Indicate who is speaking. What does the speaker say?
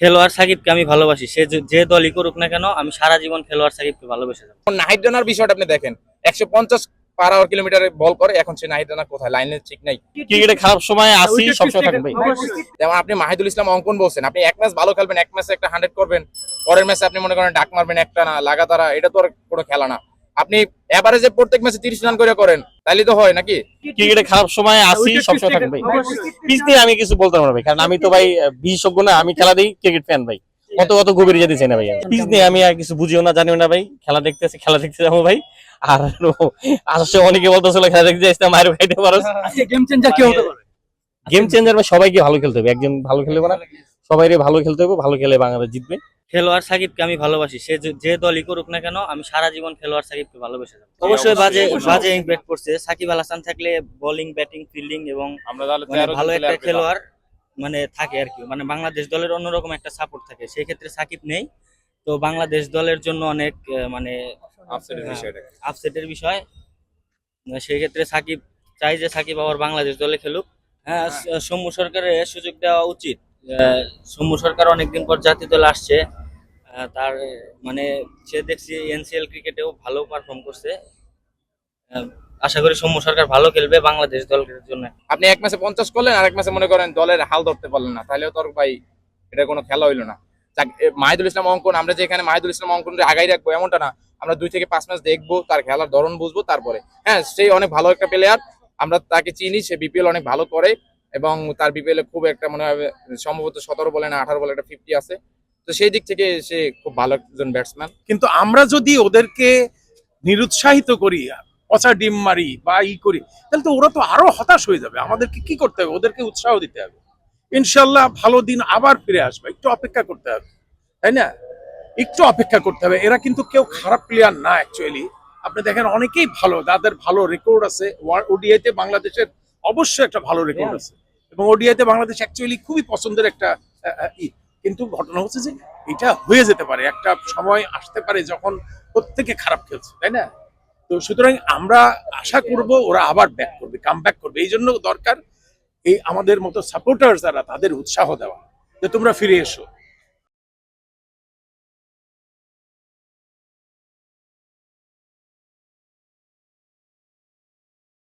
Speaker 1: খেলোয়াড় সাকিবকে আমি ভালোবাসি। সে যে- দলই করুক না কেন আমি সারা জীবন খেলোয়াড় সাকিবকে ভালোবেসে যাব।
Speaker 2: নাহিদ রানার বিষয়টা আপনি দেখেন। একশো পঞ্চাশ পার আওয়ার কিলোমিটারে বল করে এখন সে নাহিদ রানা কোথায়? লাইনের ঠিক নাই।
Speaker 3: ক্রিকেটে খারাপ সময় আসি সবসময় থাকবে
Speaker 2: যেমন আপনি মাহিদুল ইসলাম অঙ্কন বলছেন আপনি এক ম্যাচ ভালো খেলবেন এক ম্যাচে একটা হান্ড্রেড করবেন। পরের ম্যাচে আপনি মনে করেন ডাক মারবেন একটা না লাগাতারা এটা তো আর কোনো খেলা না। আপনি এভারেজে প্রত্যেক ম্যাচে তিরিশ রান করে করেন। তাইলে তো হয় নাকি?
Speaker 3: ক্রিকেটে খারাপ সময় আসি সবসময় থাকবে। পিচ দিয়ে আমি কিছু বলতে পারব ভাই কারণ আমি তো ভাই বিশেষজ্ঞ না আমি খেলা দিই ক্রিকেট ফ্যান ভাই। কত কত গভীরে যেতে চাই না ভাই পিচ দিয়ে আমি আর কিছু বুঝিও না জানিও না ভাই। খেলা দেখতে আসি খেলা দেখতে যাব ভাই। আর আসলে অনেকে বলতেছিল খেলা দেখতে যাইতে মায়ের খাইতে পারো
Speaker 4: গেম চেঞ্জার কি হতে পারে?
Speaker 3: গেম চেঞ্জার ভাই সবাইকে ভালো খেলতে হবে। একজন ভালো খেলবে না সবাইকে ভালো খেলতে হবে ভালো খেলে বাংলাদেশ জিতবে।
Speaker 1: খেলোয়াড় সাকিবকে আমি ভালোবাসি। সে যে- দলই করুক না কেন আমি সারা জীবন খেলোয়াড় সাকিবকে ভালোবেসে যাব অবশ্যই বাজে বাজে ইম্প্যাক্ট করছে। সাকিব আল হাসান থাকলে বোলিং ব্যাটিং ফিল্ডিং এবং মানে ভালো একটা খেলোয়াড় মানে থাকে আর কি। মানে বাংলাদেশ দলের অন্যরকম একটা সাপোর্ট থাকে। সেই ক্ষেত্রে সাকিব নেই। তো বাংলাদেশ দলের জন্য অনেক মানে আপসেটের বিষয় সেই ক্ষেত্রে সাকিব চাই যে সাকিব আবার বাংলাদেশ দলে খেলুক। হ্যাঁ স- সৌম্য সরকারের সুযোগ দেওয়া উচিত। সৌম্য সরকার অনেকদিন পর জাতীয় দলে আসছে। তার মানে সে দেখছি এনসিএল ক্রিকেটেও ভালো পারফর্ম করছে। আশা করি সৌম্য সরকার ভালো খেলবে বাংলাদেশ দলের জন্য।
Speaker 2: আপনি এক ম্যাচে পঞ্চাশ করলেন আর এক ম্যাচে মনে করেন দলের হাল ধরতে পারলেন না। তাহলে তো আর ভাই, এটা কোনো খেলা হইল না। মাহিদুল ইসলাম অঙ্কন, আমরা যে এখানে মাহিদুল ইসলাম অঙ্কন আগাই রাখব এমনটা না। আমরা দুই থেকে পাঁচ ম্যাচ দেখব, তার খেলার ধরন বুঝব, তারপরে। হ্যাঁ সেই অনেক ভালো একটা প্লেয়ার আমরা তাকে চিনি, সে বিপিএল অনেক ভালো করে, এবং তার বিপিএল খুব একটা মনে হয়, সম্ভবত সতেরো বলে না, আঠারো বলে একটা ফিফটি আছে। তো সেই দিক থেকে সে খুব ভালো একজন ব্যাটসম্যান
Speaker 5: কিন্তু আমরা যদি ওদেরকে নিরুৎসাহিত করি পচা ডিম মারি বা ই করি তাহলে তো ওরা তো আরও হতাশ হয়ে যাবে। আমাদেরকে কি করতে হবে? ওদেরকে উৎসাহ দিতে হবে। ইনশাল্লাহ ভালো দিন আবার ফিরে আসবে। একটু অপেক্ষা করতে হবে তাই না? একটু অপেক্ষা করতে হবে। এরা কিন্তু কেউ খারাপ প্লেয়ার না অ্যাকচুয়ালি আপনি দেখেন অনেকেই ভালো তাদের ভালো রেকর্ড আছে। ওডিআইতে বাংলাদেশের অবশ্যই একটা ভালো রেকর্ড আছে। এবং ওডিআইতে বাংলাদেশ অ্যাকচুয়ালি খুবই পছন্দের একটা ই। কিন্তু ঘটনা হচ্ছে যে এটা হয়ে যেতে পারে, একটা সময় আসতে পারে যখন প্রত্যেকে খারাপ খেলছে, তাই না? তো সুতরাং আমরা আশা করব ওরা আবার ব্যাক করবে কাম ব্যাক করবে। এই জন্য দরকার এই আমাদের মতো সাপোর্টার যারা, তাদের উৎসাহ দেওয়া, যে তোমরা ফিরে এসো।